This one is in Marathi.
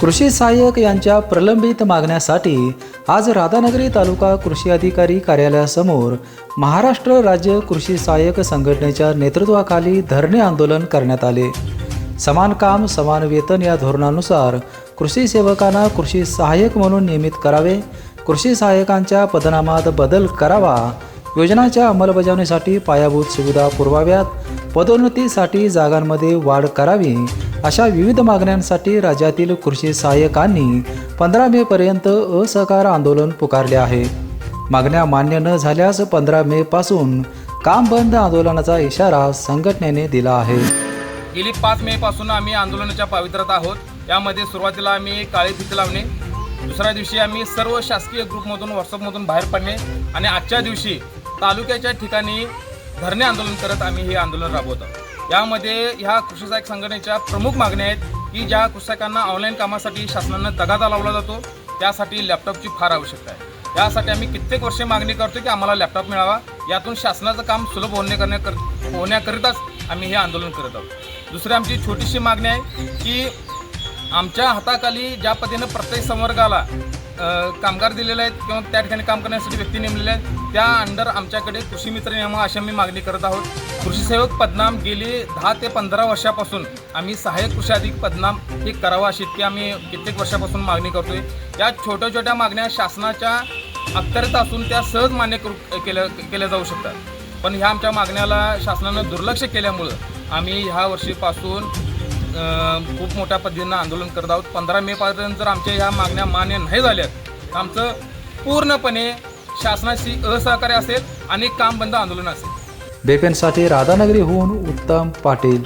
कृषी सहाय्यक यांच्या प्रलंबित मागण्यासाठी आज राधानगरी तालुका कृषी अधिकारी कार्यालयासमोर महाराष्ट्र राज्य कृषी सहाय्यक संघटनेच्या नेतृत्वाखाली धरणे आंदोलन करण्यात आले. समान काम समान वेतन या धोरणानुसार कृषी सेवकांना कृषी सहाय्यक म्हणून नियमित करावे कृषी सहाय्यकांच्या पदनामात बदल करावा योजनांच्या अंमलबजावणीसाठी पायाभूत सुविधा पुरवाव्यात पदोन्नतीसाठी जागांमध्ये वाढ करावी अशा विविध मागण्यांसाठी राज्यातील कृषी सहाय्यकांनी पंधरा मे पर्यंत असहकार आंदोलन पुकारले आहे. मागण्या मान्य न झाल्यास पंधरा मे पासून काम बंद आंदोलनाचा इशारा संघटनेने दिला आहे. गेली पाच मे पासून आम्ही आंदोलनाच्या पावित्र्यात आहोत. यामध्ये सुरुवातीला आम्ही काळी फिती लावणे दुसऱ्या दिवशी आम्ही सर्व शासकीय ग्रुपमधून व्हॉट्सअपमधून बाहेर पडणे आणि आजच्या दिवशी तालुक्याच्या ठिकाणी धरणे आंदोलन करत आम्ही हे आंदोलन राबवत. आहोत यामध्ये ह्या कृषी सहाय्यक संघटनेच्या प्रमुख मागण्या आहेत की ज्या कृषकांना ऑनलाईन कामासाठी शासनानं तगादा लावला जातो त्यासाठी लॅपटॉपची फार आवश्यकता आहे. यासाठी आम्ही कित्येक वर्षे मागणी करतो की आम्हाला लॅपटॉप मिळावा. यातून शासनाचं काम सुलभ होणे करण्याकर होण्याकरिताच आम्ही हे आंदोलन करत आहोत. दुसरी आमची छोटीशी मागणी आहे की आमच्या हाताखाली ज्या पद्धतीनं प्रत्येक संवर्गाला कामगार दिलेले आहेत किंवा त्या ठिकाणी काम करण्यासाठी व्यक्ती नेमलेल्या आहेत त्या अंडर आमच्याकडे कृषी मित्र नियम अशी आम्ही मागणी करत आहोत. कृषी सेवक पदनाम गेली दहा ते पंधरा वर्षापासून आम्ही सहाय्यक कृषी अधिक पदनाम हे करावं अशी इतकी आम्ही कित्येक वर्षापासून मागणी करतो आहे या छोट्या छोट्या मागण्या शासनाच्या अखत्यारीत असून त्या सहज मान्य करू केल्या केल्या जाऊ शकतात. पण ह्या आमच्या मागण्याला शासनानं दुर्लक्ष केल्यामुळं आम्ही ह्या वर्षीपासून खूप मोठ्या पद्धतीनं आंदोलन करत आहोत. पंधरा मे पर्यंत जर आमच्या ह्या मागण्या मान्य नाही झाल्या तर आमचं पूर्णपणे शासनाशी असहकार्य असेल आणि काम बंद आंदोलन असेल. बेपेनसाठी राधानगरीहून उत्तम पाटील.